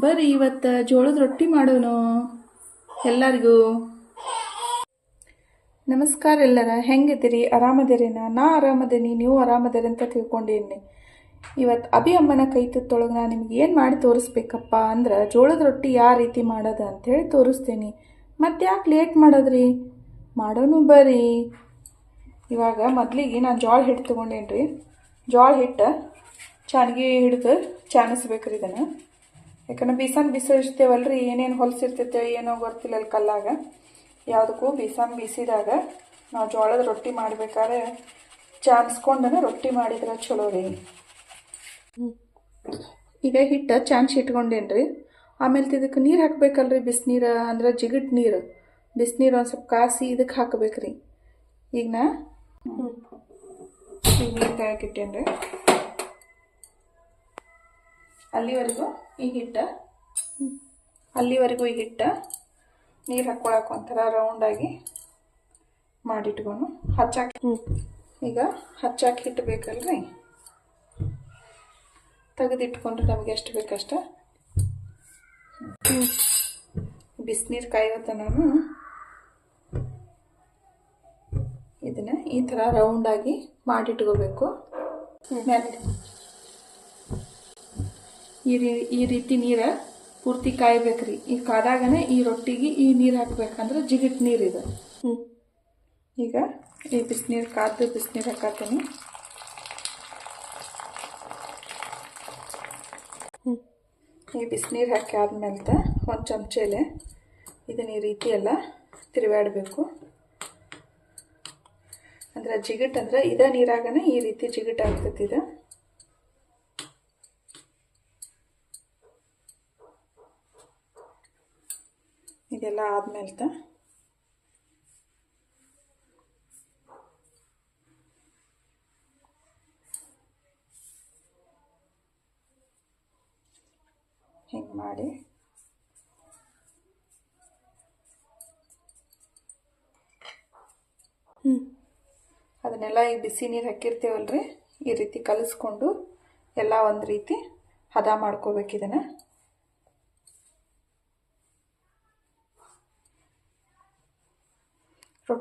ಬರ್ರಿ, ಇವತ್ತು ಜೋಳದ ರೊಟ್ಟಿ ಮಾಡೋಣ ಎಲ್ಲರಿಗೂ. ನಮಸ್ಕಾರ ಎಲ್ಲರ, ಹೆಂಗಿದ್ದೀರಿ? ಆರಾಮದಿರೇನ ನಾ? ಆರಾಮದೇನಿ, ನೀವು ಆರಾಮದಿರಿ ಅಂತ ತಿಳ್ಕೊಂಡೇನಿ ಇವತ್ತು ಅಭಿ ಅಮ್ಮನ ಕೈ ತುತ್ತೊಳಗೆ ನಾನು ನಿಮ್ಗೆ ಏನು ಮಾಡಿ ತೋರಿಸ್ಬೇಕಪ್ಪ ಅಂದ್ರೆ, ಜೋಳದ ರೊಟ್ಟಿ ಯಾವ ರೀತಿ ಮಾಡೋದು ಅಂಥೇಳಿ ತೋರಿಸ್ತೀನಿ. ಮತ್ತೆ ಯಾಕೆ ಲೇಟ್ ಮಾಡೋದ್ರಿ? ಮಾಡೋನು ಬರ್ರಿ. ಇವಾಗ ಮೊದಲಿಗೆ ನಾನು ಜೋಳ ಹಿಟ್ಟು ತೊಗೊಂಡೇನಿ ರೀ ಜೋಳ ಹಿಟ್ಟು ಚೆನ್ನಾಗಿ ಹಿಡಿದು ಚಾನಿಸ್ಬೇಕ್ರಿ ಇದನ್ನು. ಯಾಕಂದ್ರೆ ಬೀಸನ್ ಬಿಸಿರ್ತೇವಲ್ರಿ ಏನೇನು ಹೊಲಸಿರ್ತೈತೆ ಏನೋ ಗೊತ್ತಿಲ್ಲ ಅಲ್ಲಿ ಕಲ್ಲಾಗ. ಯಾವುದಕ್ಕೂ ಬೀಸನ್ ಬೀಸಿದಾಗ ನಾವು ಜೋಳದ ರೊಟ್ಟಿ ಮಾಡ್ಬೇಕಾದ್ರೆ ಚಾನ್ಸ್ಕೊಂಡನ ರೊಟ್ಟಿ ಮಾಡಿದ್ರೆ ಚಲೋ ರೀ. ಈಗ ಹಿಟ್ಟು ಚಾನ್ಸ್ ಇಟ್ಕೊಂಡೇನ್ರಿ. ಆಮೇಲೆ ಇದಕ್ಕೆ ನೀರು ಹಾಕಬೇಕಲ್ರಿ ಬಿಸಿನೀರು ಅಂದ್ರೆ ಜಿಗಿಟ್ ನೀರು. ಬಿಸಿನೀರು ಒಂದು ಸ್ವಲ್ಪ ಕಾಸಿ ಇದಕ್ಕೆ ಹಾಕಬೇಕ್ರಿ. ಈಗ ನಾ ಈಗ ನೀರು ಕಾಯಕ್ಕಿಟ್ಟೇನ್ರಿ ಅಲ್ಲಿವರೆಗೂ ಈ ಹಿಟ್ಟ ಅಲ್ಲಿವರೆಗೂ ಈ ಹಿಟ್ಟ ನೀರು ಹಾಕ್ಕೊಳಕ್ಕೆ ಒಂಥರ ರೌಂಡಾಗಿ ಮಾಡಿಟ್ಕೊಂಡು ಹಚ್ಚಾಕಿ ಈಗ ಹಚ್ಚಾಕಿ ಹಿಟ್ಟು ಬೇಕಲ್ರಿ? ತೆಗೆದಿಟ್ಕೊಂಡ್ರೆ ನಮಗೆ ಎಷ್ಟು ಬೇಕಷ್ಟ ಬಿಸಿನೀರು ಕಾಯೋತ ನಾನು ಇದನ್ನ ಈ ಥರ ರೌಂಡಾಗಿ ಮಾಡಿಟ್ಕೋಬೇಕು. ಈ ರೀ, ಈ ರೀತಿ ನೀರು ಪೂರ್ತಿ ಕಾಯ್ಬೇಕ್ರಿ. ಈ ಕಾದಾಗನೇ ಈ ರೊಟ್ಟಿಗೆ ಈ ನೀರು ಹಾಕ್ಬೇಕಂದ್ರೆ ಜಿಗಿಟ್ ನೀರು ಇದು. ಈಗ ಈ ಬಿಸಿನೀರು ಕಾದು ಬಿಸಿನೀರು ಹಾಕತ್ತೀನಿ ಈ ಬಿಸಿನೀರು ಹಾಕಿ ಆದ್ಮೇಲೆ ಒಂದು ಚಮಚೆಲೆ ಇದನ್ನ ಈ ರೀತಿ ಎಲ್ಲ ತಿರುವಾಡಬೇಕು ಅಂದ್ರೆ ಜಿಗಿಟ್ ಅಂದ್ರೆ ಇದ ನೀರಾಗನೇ ಈ ರೀತಿ ಜಿಗಿಟ್ ಆಗ್ತೈತಿ ಇದು. ಇದೆಲ್ಲ ಆದ್ಮೇಲೆ ಹಿಂಗೆ ಮಾಡಿ. ಅದನ್ನೆಲ್ಲ ಈ ಬಿಸಿ ನೀರು ಹಾಕಿರ್ತೀವಲ್ರಿ? ಈ ರೀತಿ ಕಲಿಸ್ಕೊಂಡು ಎಲ್ಲ ಒಂದು ರೀತಿ ಹದ ಮಾಡ್ಕೋಬೇಕು ಇದನ್ನು.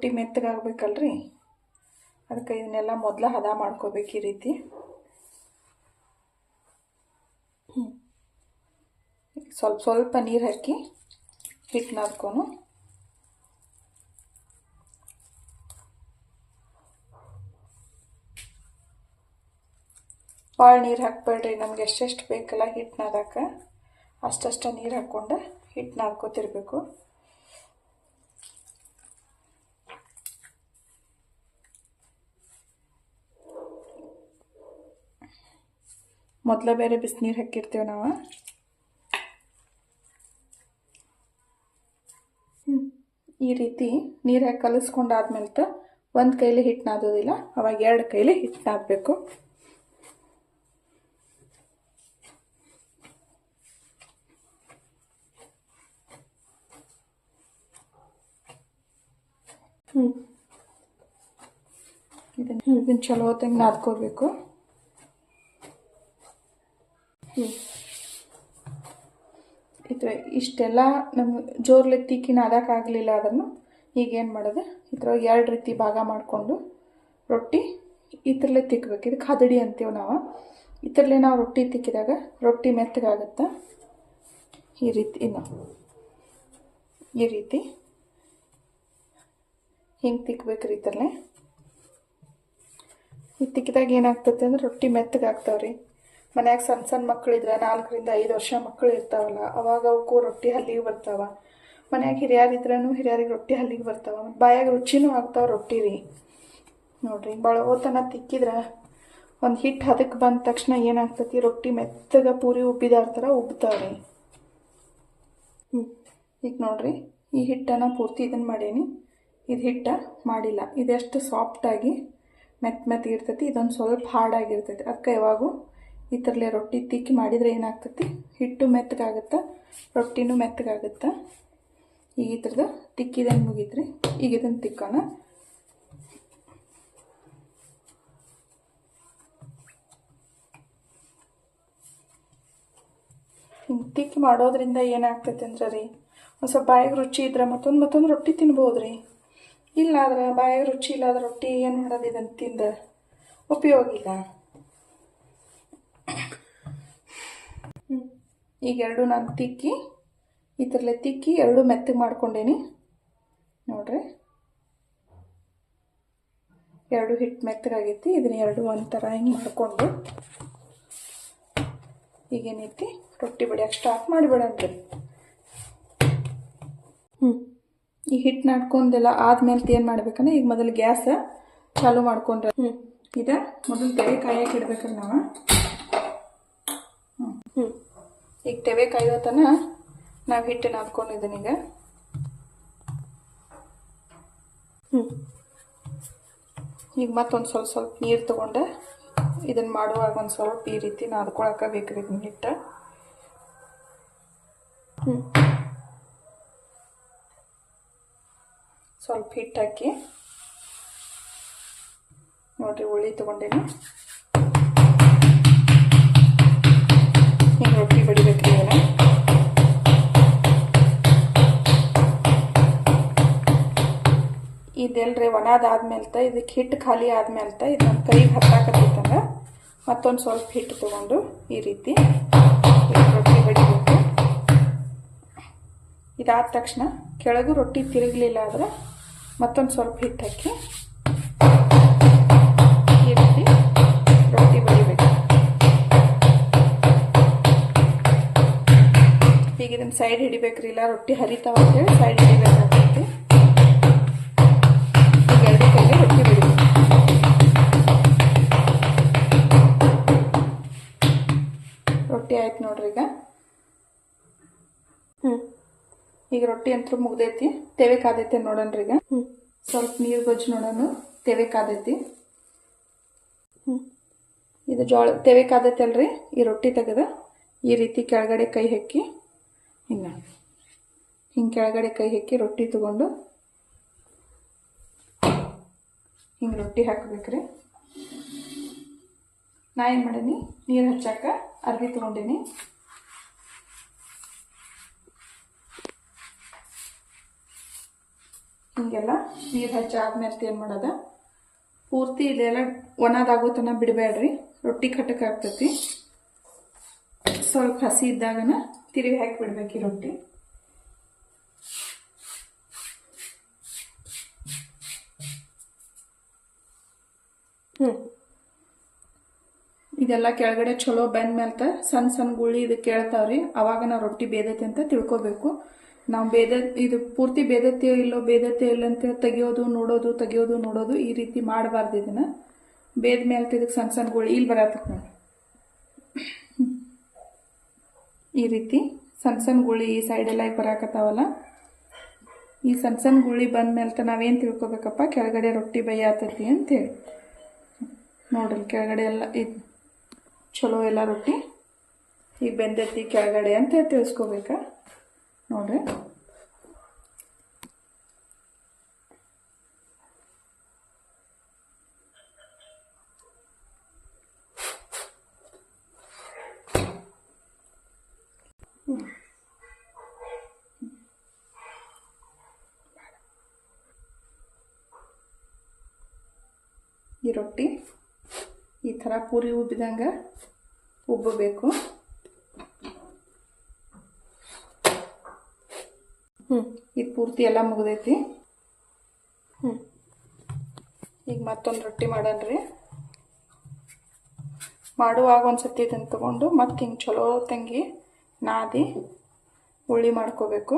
ರೊಟ್ಟಿ ಮೆತ್ತಗಾಗಬೇಕಲ್ರಿ? ಅದಕ್ಕೆ ಇದನ್ನೆಲ್ಲ ಮೊದಲು ಹದ ಮಾಡ್ಕೋಬೇಕು ಈ ರೀತಿ. ಸ್ವಲ್ಪ ಸ್ವಲ್ಪ ನೀರು ಹಾಕಿ ಹಿಟ್ಟು ನಾದ್ಕೊಂಡು ಭಾಳ ನೀರು ಹಾಕ್ಬೇಡ್ರಿ, ನಮ್ಗೆ ಎಷ್ಟೆಷ್ಟು ಬೇಕಲ್ಲ ಹಿಟ್ಟು ನಾದಕ್ಕೆ. ಅಷ್ಟಷ್ಟು ನೀರು ಹಾಕ್ಕೊಂಡು ಹಿಟ್ಟು ನಾದ್ಕೋತಿರ್ಬೇಕು. ಮೊದಲ ಬೇರೆ ಬಿಸಿನೀರು ಹಾಕಿರ್ತೇವೆ ನಾವು. ಈ ರೀತಿ ನೀರು ಹಾಕಿ ಕಲಿಸ್ಕೊಂಡಾದ್ಮೇಲೆ ಒಂದು ಕೈಲಿ ಹಿಟ್ಟು ನಾದೋದಿಲ್ಲ ಅವಾಗ ಎರಡು ಕೈಲಿ ಹಿಟ್ಟು ಹ್ಞೂ ಇದನ್ನು ಇದನ್ನು ಚಲೋ ಹೊತ್ತಂಗೆ ನಾದ್ಕೋಬೇಕು. ಇದು ಇಷ್ಟೆಲ್ಲ ನಮ್ಗೆ ಜೋರ್ಲೆ ತಿಕ್ಕಿ ನಾದಕ್ಕಾಗಲಿಲ್ಲ ಅದನ್ನು, ಈಗ ಏನು ಮಾಡೋದು? ಇದ್ರೊಳಗೆ ಎರಡು ರೀತಿ ಭಾಗ ಮಾಡಿಕೊಂಡು ರೊಟ್ಟಿ ಈ ಥರಲ್ಲೇ ತಿಕ್ಕಬೇಕು ಇದಕ್ಕೆ ಹದಡಿ ಅಂತೀವಿ ನಾವು. ಈ ಥರಲ್ಲೇ ನಾವು ರೊಟ್ಟಿ ತಿಕ್ಕಿದಾಗ ರೊಟ್ಟಿ ಮೆತ್ತಗಾಗುತ್ತೆ? ಈ ರೀತಿ ಇನ್ನು. ಈ ರೀತಿ. ಹಿಂಗೆ ತಿಕ್ಬೇಕ್ರಿ ಥರಲ್ಲೇ ಈ ತಿಕ್ಕಿದಾಗ ಏನಾಗ್ತೈತೆ ಅಂದ್ರೆ ರೊಟ್ಟಿ ಮೆತ್ತಗಾಗ್ತಾವ್ರಿ. ಮನ್ಯಾಗ ಸಣ್ಣ ಸಣ್ಣ ಮಕ್ಕಳಿದ್ರೆ ನಾಲ್ಕರಿಂದ ಐದು ವರ್ಷ ಮಕ್ಕಳು ಇರ್ತಾವಲ್ಲ, ಅವಾಗ ಅವಕ್ಕೂ ರೊಟ್ಟಿ ಹಲ್ಲಿಗೆ ಬರ್ತಾವ. ಮನ್ಯಾಗ ಹಿರಿಯರಿದ್ರೂ ಹಿರಿಯರಿಗೆ ರೊಟ್ಟಿ ಹಲ್ಲಿಗೆ ಬರ್ತಾವ. ಮತ್ತು ಬಾಯಾಗ ರುಚಿನೂ ಆಗ್ತಾವ ರೊಟ್ಟಿ ರೀ. ನೋಡ್ರಿ ಬಳಗೋತನ ತಿಕ್ಕಿದ್ರೆ ಒಂದು ಹಿಟ್ಟು ಹದಕ್ಕೆ ಬಂದ ತಕ್ಷಣ ಏನಾಗ್ತತಿ, ರೊಟ್ಟಿ ಮೆತ್ತಗ ಪೂರಿ ಉಬ್ಬಿದಾರ ಥರ ಉಬ್ತಾವ್ರಿ ಹ್ಞೂ ಈಗ ನೋಡ್ರಿ, ಈ ಹಿಟ್ಟನ್ನು ಪೂರ್ತಿ ಇದನ್ನು ಮಾಡೀನಿ. ಇದು ಹಿಟ್ಟ ಮಾಡಿಲ್ಲ. ಇದೆಷ್ಟು ಸಾಫ್ಟಾಗಿ ಮೆತ್ತ ಮೆತ್ತಗೆ ಇರ್ತೈತಿ, ಇದೊಂದು ಸ್ವಲ್ಪ ಹಾರ್ಡಾಗಿರ್ತೈತಿ ಅದಕ್ಕೆ ಯಾವಾಗೂ ಈ ಥರಲೆ ರೊಟ್ಟಿ ತಿಕ್ಕಿ ಮಾಡಿದರೆ ಏನಾಗ್ತೈತಿ? ಹಿಟ್ಟು ಮೆತ್ತಗಾಗುತ್ತೆ? ರೊಟ್ಟಿನೂ ಮೆತ್ತಗಾಗುತ್ತೆ? ಈಗ ಈ ಥರದ ತಿಕ್ಕಿದಂಗೆ ಮುಗೀತ್ರಿ. ಈಗ ಇದನ್ನು ತಿಕ್ಕೋಣ. ತಿಕ್ಕಿ ಮಾಡೋದ್ರಿಂದ ಏನಾಗ್ತೈತೆ ಅಂದ್ರೆ ರೀ ಒಂದು ಸ್ವಲ್ಪ ಬಾಯಿಗೆ ರುಚಿ ಇದ್ರೆ ಮತ್ತೊಂದು ಮತ್ತೊಂದು ರೊಟ್ಟಿ ತಿನ್ಬೋದು ರೀ ಇಲ್ಲ ಬಾಯಿಗೆ ರುಚಿ ಇಲ್ಲಾದ್ರೆ ರೊಟ್ಟಿ ಏನು ಮಾಡೋದು ಇದನ್ನು ತಿಂದು? ಉಪಯೋಗ ಇಲ್ಲ. ಈಗ ಎರಡು ನಾನು ತಿಕ್ಕಿ, ಈ ಥರಲೆ ತಿಕ್ಕಿ ಎರಡು ಮೆತ್ತಗೆ ಮಾಡ್ಕೊಂಡೇನಿ. ನೋಡ್ರಿ. ಎರಡು ಹಿಟ್ಟು ಮೆತ್ತಗಾಗೈತಿ, ಇದನ್ನ ಎರಡು ಒಂಥರ ಹಿಂಗೆ ಮಾಡಿಕೊಂಡು. ಈಗೇನೈತಿ? ರೊಟ್ಟಿ ಬಡಿಯೋಕೆ ಸ್ಟಾರ್ಟ್ ಮಾಡಿಬಿಡನ್ರಿ ಹ್ಞೂ ಈ ಹಿಟ್ಟು ನಾಡ್ಕೊಂಡೆಲ್ಲ ಆದ್ಮೇಲೆ ಏನು ಮಾಡ್ಬೇಕಂದ್ರೆ, ಈಗ ಮೊದಲು ಗ್ಯಾಸ್ ಚಾಲು ಮಾಡ್ಕೊಂಡ್ರೆ. ಹ್ಞೂ ಇದ ಮೊದಲು ಬೇರೆ ಕಾಯಕ್ಕೆ ಇಡ್ಬೇಕ್ರಿ ನಾವು. ಹ್ಞೂ ತೆವೆ ಕಾಯಿ ತನ ನಾವು ಹಿಟ್ಟು ನಾದ್ಕೊಂಡಿದ್ದೀನಿ ಈಗ. ಹ್ಞೂ ಈಗ ಮತ್ತೊಂದು ಸ್ವಲ್ಪ ಸ್ವಲ್ಪ ನೀರು ತೊಗೊಂಡೆ. ಇದನ್ನು ಮಾಡುವಾಗ ಒಂದು ಸ್ವಲ್ಪ ಈ ರೀತಿ ಬೇಕು ಬೇಕ್ರಿ ಇದನ್ನ ಹಿಟ್ಟು. ಹ್ಞೂ ಸ್ವಲ್ಪ ಹಿಟ್ಟು ಹಾಕಿ. ನೋಡಿರಿ ಹುಳಿ ತೊಗೊಂಡೇನಿ. ಬಡಿಬೇಕ್ರಿ ಇದನ್ನ ಇದೆಲ್ರಿ ಒಣದಾದ್ಮೇಲೆ ಇದಕ್ಕೆ ಹಿಟ್ಟು ಖಾಲಿ ಆದ್ಮೇಲೆ ನಮ್ಮ ಕೈಗೆ ಹತ್ತಾಕತ್ತಂಗ ಮತ್ತೊಂದು ಸ್ವಲ್ಪ ಹಿಟ್ಟು ತಗೊಂಡು ಈ ರೀತಿ ರೊಟ್ಟಿ ಬಡಿಬೇಕು. ಇದಾದ ತಕ್ಷಣ ಕೆಳಗೂ ರೊಟ್ಟಿ ತಿರುಗಲಿಲ್ಲ ಆದ್ರೆ ಮತ್ತೊಂದು ಸ್ವಲ್ಪ ಹಿಟ್ಟು ಹಾಕಿ ಈಗ ಇದನ್ನ ಸೈಡ್ ಹಿಡಿಬೇಕ್ರಿ ಇಲ್ಲ ರೊಟ್ಟಿ ಹರಿತಾವ ಅಂತೇಳಿ ಸೈಡ್ ಹಿಡಿಬೇಕಾಗ್ತೈತಿ. ಈಗ ಎರಡು ಕೈಗೆ ರೊಟ್ಟಿ ಬಿಡಬೇಕು ರೊಟ್ಟಿ ಆಯ್ತು ನೋಡ್ರಿ ಈಗ. ಹ್ಞೂ ಈಗ ರೊಟ್ಟಿ ಅಂತೂ ಮುಗ್ದೈತಿ. ತೆವೆ ಕಾದೈತೆ ನೋಡೋಣ್ರಿ ಈಗ. ಹ್ಞೂ ಸ್ವಲ್ಪ ನೀರು ಗೊಜ್ಜು ನೋಡೋಣ ತೆವೆ ಕಾದೈತಿ. ಹ್ಞೂ ಇದು ಜೋಳ ತೆವೆ ಕಾದೈತೆ ಅಲ್ರಿ ಈ ರೊಟ್ಟಿ ತೆಗೆದು ಈ ರೀತಿ ಕೆಳಗಡೆ ಕೈ ಹಾಕಿ. ಹಿಂಗೆ. ಹಿಂಗೆ ಕೆಳಗಡೆ ಕೈ ಹಾಕಿ ರೊಟ್ಟಿ ತೊಗೊಂಡು ಹಿಂಗೆ ರೊಟ್ಟಿ ಹಾಕಬೇಕ್ರಿ. ನಾ ಏನು ಮಾಡೀನಿ? ನೀರು ಹಚ್ಚಾಕ ಅರ್ಬಿ ತೊಗೊಂಡೀನಿ. ಹಿಂಗೆಲ್ಲ ನೀರು ಹಚ್ಚಾದ್ಮೇಲೆ ಏನು ಮಾಡೋದ? ಪೂರ್ತಿ ಇದೆಲ್ಲ ಒಣದಾಗೋ ತನಕ ಬಿಡಬೇಡ್ರಿ. ರೊಟ್ಟಿ ಕಟ್ಟಕ್ಕೆ ಆಗ್ತೈತಿ. ಸ್ವಲ್ಪ ಹಸಿ ಇದ್ದಾಗನ ತಿರುವಿ ಹಾಕಿ ಈ ರೊಟ್ಟಿ. ಹ್ಞೂ ಇದೆಲ್ಲ ಕೆಳಗಡೆ ಚಲೋ ಬೆಂದ ಮೇಲೆ ಸಣ್ಣ ಸಣ್ಣ ಗುಳಿ ಇದು ಕೇಳ್ತಾವ್ರಿ. ಅವಾಗ ನಾವು ರೊಟ್ಟಿ ಬೇದೈತೆ ಅಂತ ತಿಳ್ಕೊಬೇಕು. ನಾವು ಬೇದ, ಇದು ಪೂರ್ತಿ ಬೇದತ್ತೆ ಇಲ್ಲೋ ಬೇದತ್ತೆ ಇಲ್ಲ ಅಂತ ತೆಗಿಯೋದು, ನೋಡೋದು ತೆಗಿಯೋದು, ನೋಡೋದು ಈ ರೀತಿ ಮಾಡಬಾರ್ದು ಇದನ್ನು. ಬೇದ ಮೇಲೆ ಇದಕ್ಕೆ ಸಣ್ಣ ಸಣ್ಣ ಗುಳಿ ಇಲ್ಲಿ ಬರತ್ತೆ ನೋಡಿ ಈ ರೀತಿ ಸಣ್ಣ ಸಣ್ಣ ಗುಳಿ ಈ ಸೈಡೆಲ್ಲ ಬರಾಕತ್ತಾವಲ್ಲ? ಈ ಸಣ್ಣ ಸಣ್ಣ ಗುಳಿ ಬಂದ ತ ನಾವೇನು ತಿಳ್ಕೊಬೇಕಪ್ಪ? ಕೆಳಗಡೆ ರೊಟ್ಟಿ ಬೇಯಾತೈತಿ ಅಂತೇಳಿ. ನೋಡ್ರಿ ಕೆಳಗಡೆ ಎಲ್ಲ ಇದು ಚಲೋ ಎಲ್ಲ ರೊಟ್ಟಿ. ಈಗ ಬೆಂದೈತಿ ಕೆಳಗಡೆ ಅಂತ ತಿಳ್ಸ್ಕೋಬೇಕಾ? ನೋಡ್ರಿ ಈ ರೊಟ್ಟಿ. ಈ ಥರ ಪೂರಿ ಉಬ್ಬಿದಂಗೆ ಉಬ್ಬಬೇಕು. ಹ್ಞೂ ಇದು ಪೂರ್ತಿ ಎಲ್ಲ ಮುಗ್ದೈತಿ. ಹ್ಞೂ ಈಗ ಮತ್ತೊಂದು ರೊಟ್ಟಿ ಮಾಡೋಣ್ರಿ ಮಾಡುವಾಗ ಒಂದು ಸತಿ ಇದನ್ನು ತೊಗೊಂಡು ಮತ್ತೆ ಹಿಂಗೆ ಚಲೋ ತಂಗಿ ನಾದಿ ಉಳ್ಳಿ ಮಾಡ್ಕೋಬೇಕು.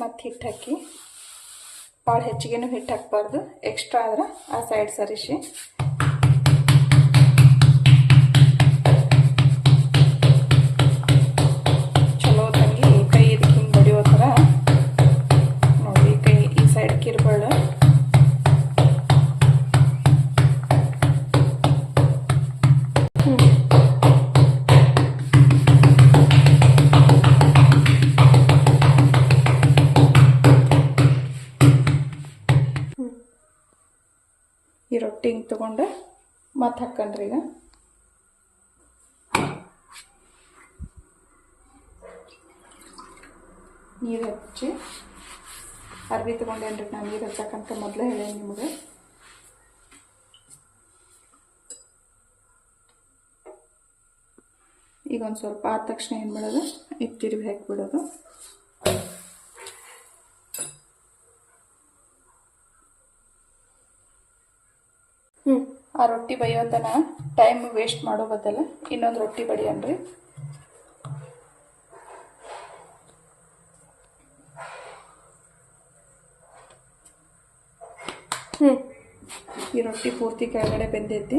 ಮತ್ತು ಹಿಟ್ಟು ಹಾಕಿ. ಭಾಳ ಹೆಚ್ಚಿಗೆನೂ ಹಿಟ್ಟು ಹಾಕ್ಬಾರ್ದು. ಎಕ್ಸ್ಟ್ರಾ ಆದ್ರೆ ಆ ಸೈಡ್ ಸರಿಸಿ. ಮತ್ತೆ ಹಾಕ್ಕಣ್ರಿ ಈಗ. ನೀರು ಹಚ್ಚಿ. ಅರ್ಬಿ ತೊಗೊಂಡೇನ್ರಿ ನಾನು ನೀರು ಹಚ್ಚಕ್ಕಂತ ಮೊದಲೇ ಹೇಳೇನಿ ನಿಮಗೆ. ಈಗ ಒಂದು ಸ್ವಲ್ಪ ಆದ ತಕ್ಷಣ ಏನು ಮಾಡೋದು? ತಿರುಗಿ ಹಾಕಿಬಿಡೋದು ಹ್ಞೂ ಆ ರೊಟ್ಟಿ ಬೈಯೋತನ ಟೈಮ್ ವೇಸ್ಟ್ ಮಾಡೋ ಬದಲ ಇನ್ನೊಂದು ರೊಟ್ಟಿ ಬಡಿಯನ್ರಿ. ಈ ರೊಟ್ಟಿ ಪೂರ್ತಿ ಕೆಳಗಡೆ ಬೆಂದೈತಿ.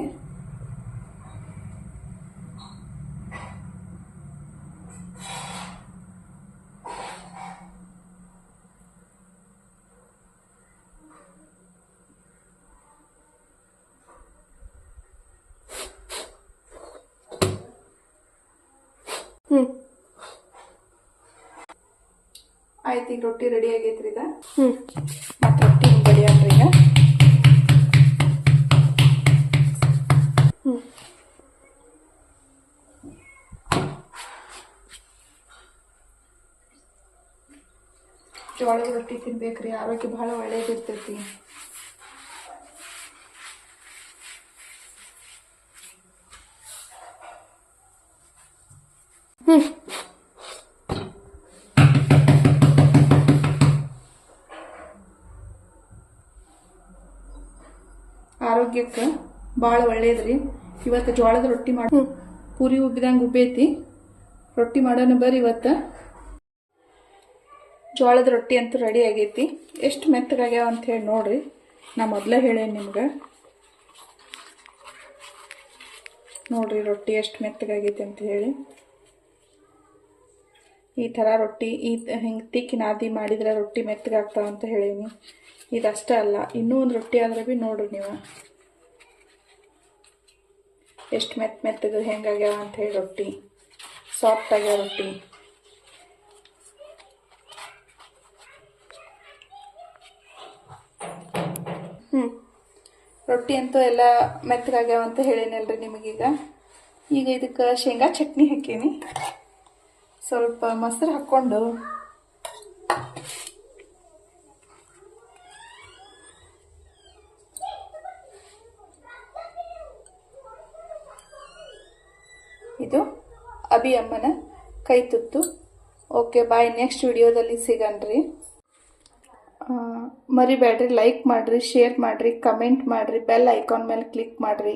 ಆಯ್ತು ಈಗ ರೊಟ್ಟಿ ರೆಡಿ ಆಗೈತ್ರಿ ಈಗ. ಮತ್ತೆ ರೊಟ್ಟಿ ರೆಡಿ ಆಗ್ರಿ ಈಗ. ಜೋಳದ ರೊಟ್ಟಿ ತಿನ್ಬೇಕ್ರಿ ಆರೋಗ್ಯ ಬಹಳ ಒಳ್ಳೇದಿರ್ತೈತಿ. ಆರೋಗ್ಯಕ್ಕೆ ಭಾಳ ಒಳ್ಳೇದ್ರಿ. ಇವತ್ತು ಜೋಳದ ರೊಟ್ಟಿ ಮಾಡಿ ಪೂರಿ ಉಬ್ಬಿದಂಗೆ ಉಬ್ಬೈತಿ. ರೊಟ್ಟಿ ಮಾಡೋಣ ಬರ್ರಿ ಇವತ್ತು. ಜೋಳದ ರೊಟ್ಟಿ ಅಂತೂ ರೆಡಿ ಆಗೈತಿ. ಎಷ್ಟು ಮೆತ್ತಗಾಗ್ಯಾವ ಅಂತ ಹೇಳಿ ನೋಡ್ರಿ. ನಾ ಮೊದಲೇ ಹೇಳೇನಿ ನಿಮ್ಗೆ. ನೋಡ್ರಿ ರೊಟ್ಟಿ ಎಷ್ಟು ಮೆತ್ತಗಾಗೈತಿ ಅಂತ ಹೇಳಿ. ಈ ಥರ ರೊಟ್ಟಿ, ಈ ಹಿಂಗೆ ತಿಕ್ಕಿ ನಾದಿ ಮಾಡಿದ್ರೆ ರೊಟ್ಟಿ ಮೆತ್ತಗಾಗ್ತಾವ ಅಂತ ಹೇಳೀನಿ. ಇದಷ್ಟೇ ಅಲ್ಲ, ಇನ್ನೂ ಒಂದು ರೊಟ್ಟಿ ಆದ್ರೆ ಭೀ ನೋಡ್ರಿ ನೀವು. ಎಷ್ಟು ಮೆತ್ತ ಮೆತ್ತಗೆ ಅಂತ ಹೇಳಿ ರೊಟ್ಟಿ. ಸಾಫ್ಟ್ ಆಗ್ಯಾವ ರೊಟ್ಟಿ. ಹ್ಞೂ ರೊಟ್ಟಿ ಅಂತೂ ಎಲ್ಲ ಮೆತ್ತಗಾಗ್ಯಾವ ಅಂತ ಹೇಳೇನಲ್ರಿ ನಿಮಗೀಗ. ಈಗ ಇದಕ್ಕೆ ಶೇಂಗಾ ಚಟ್ನಿ ಹಾಕೀನಿ. ಸ್ವಲ್ಪ ಮೊಸರು ಹಾಕ್ಕೊಂಡು ಇದು ಅಭಿ ಅಮ್ಮನ ಕೈ ತುತ್ತು. ಓಕೆ ಬಾಯ್ ನೆಕ್ಸ್ಟ್ ವಿಡಿಯೋದಲ್ಲಿ ಸಿಗನ್ರಿ ಆ, ಮರಿಬೇಡ್ರಿ ಲೈಕ್ ಮಾಡಿರಿ ಶೇರ್ ಮಾಡಿರಿ ಕಮೆಂಟ್ ಮಾಡಿರಿ ಬೆಲ್ ಐಕಾನ್ ಮೇಲೆ ಕ್ಲಿಕ್ ಮಾಡಿರಿ.